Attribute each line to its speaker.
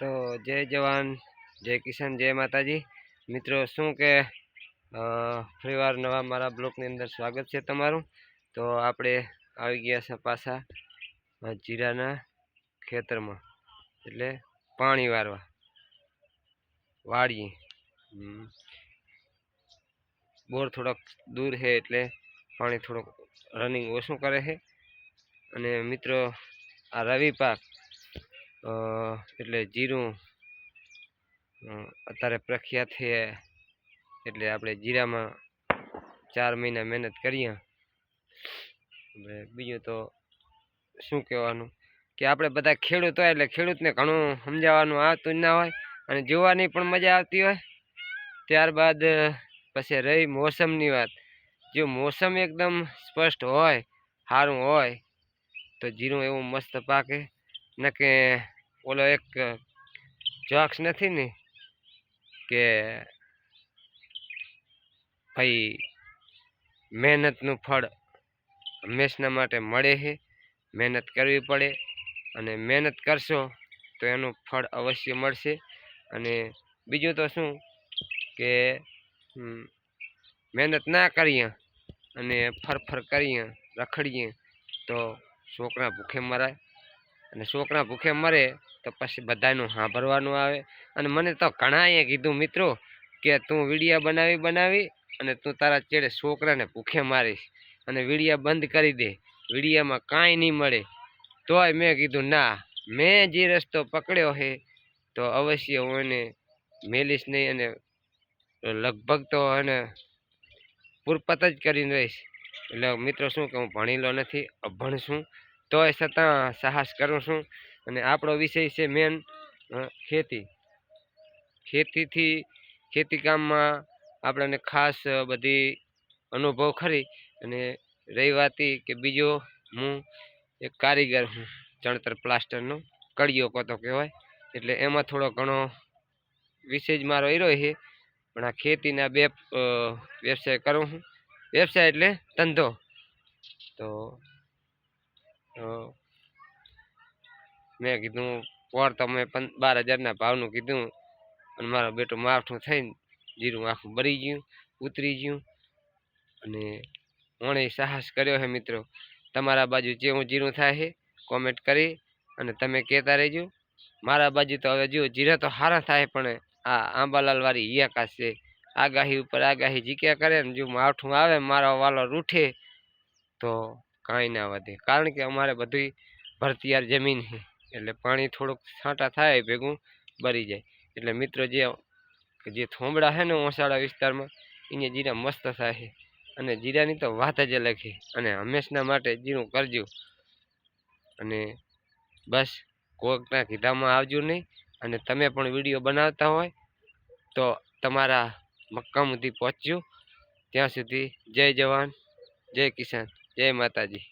Speaker 1: તો જય જવાન, જય કિસાન, જય માતાજી. મિત્રો, શું કે ફરીવાર નવા મારા બ્લોગની અંદર સ્વાગત છે તમારું. તો આપણે આવી ગયા છે પાછા જીરાના ખેતરમાં. એટલે પાણી વારવા. વાળીએ. બોર થોડોક દૂર છે એટલે પાણી થોડુંક રનિંગ ઓછું કરે છે. અને મિત્રો, આ રવિ પાક એટલે જીરું અત્યારે પ્રખ્યાત છે. એટલે આપણે જીરામાં ચાર મહિના મહેનત કરીએ. હવે બીજું તો શું કહેવાનું? કે આપણે બધા ખેડૂત હોય એટલે ખેડૂતને ઘણું સમજાવવાનું આવતું જ ના હોય અને જોવાની પણ મજા આવતી હોય. ત્યારબાદ, પછી રહી મોસમની વાત. જો મોસમ એકદમ સ્પષ્ટ હોય સારું હોય, તો જીરું એવું મસ્ત પાકે. ન કે ઓલો એક જોક્સ નથી ને કે ભાઈ મહેનતનું ફળ હંમેશના માટે મળે છે, મહેનત કરવી પડે અને મહેનત કરશો તો એનું ફળ અવશ્ય મળશે. અને બીજું તો શું કે મહેનત ના કરીએ અને ફરફર કરીએ, રખડીએ તો છોકરા ભૂખે મરાય. અને છોકરા ભૂખે મરે તો પછી બધાનું સાંભળવાનું આવે. અને મને તો ઘણાએ કીધું, મિત્રો, કે તું વિડીયા બનાવી બનાવી અને તું તારા ચેડે છોકરાને ભૂખે મારીશ અને વિડીયા બંધ કરી દે. વિડીયામાં કાંઈ નહીં મળે. તોય મેં કીધું, ના, મેં જે રસ્તો પકડ્યો છે તો અવશ્ય હું એને મેલીશ નહીં અને લગભગ તો એને પૂરપત જ કરીને રહીશ. એટલે મિત્રો શું કે હું ભણેલો નથી, અભણ છું. તોય છતાં સાહસ કરું છું અને આપણો વિષય છે મેન ખેતી. ખેતીથી, ખેતી કામમાં આપણને ખાસ બધી અનુભવ ખરી અને રહી વાતી કે બીજો હું એક કારીગર હું, ચણતર પ્લાસ્ટરનો કડિયો કોતો કહેવાય. એટલે એમાં થોડો ઘણો વિષય જ મારો એરો છે, પણ આ ખેતીના બે વ્યવસાય કરું હું. વ્યવસાય એટલે ધંધો. તો અ, મેં કીધું પોર તમે બાર હજારના ભાવનું કીધું અને મારો બેટો માવઠું થઈને જીરું આખું બળી ગયું ઉતરી ગયું અને ઓણે સાહસ કર્યો છે મિત્રો તમારા બાજુ જેવું જીરું થાય છે કોમેન્ટ કરી અને તમે કહેતા રહેજો. મારા બાજુ તો હવે જો જીરા તો સારા થાય પણ આ આંબાલાલવાળી હિયાકાશ છે. આગાહી ઉપર આગાહી જીક્યા કરે ને જો માવઠું આવે મારો વાલો રૂઠે તો કાંઈ ના વધે. કારણ કે અમારે બધી ભરતીયાર જમીન છે. એટલે પાણી થોડુંક છાંટા થાય ભેગું બરી જાય. એટલે મિત્રો જે જે થોમડા છે ને ઓસાળા વિસ્તારમાં અહીંયા જીરા મસ્ત થાય છે. અને જીરાની તો વાત જ અલગ છે. અને હંમેશના માટે જીરું કરજો. અને બસ કોકના કીધામાં આવજો નહીં. અને તમે પણ વીડિયો બનાવતા હોય, તો તમારા મક્કા સુધી પહોંચજો. ત્યાં સુધી જય જવાન, જય કિસાન. જય માતાજી.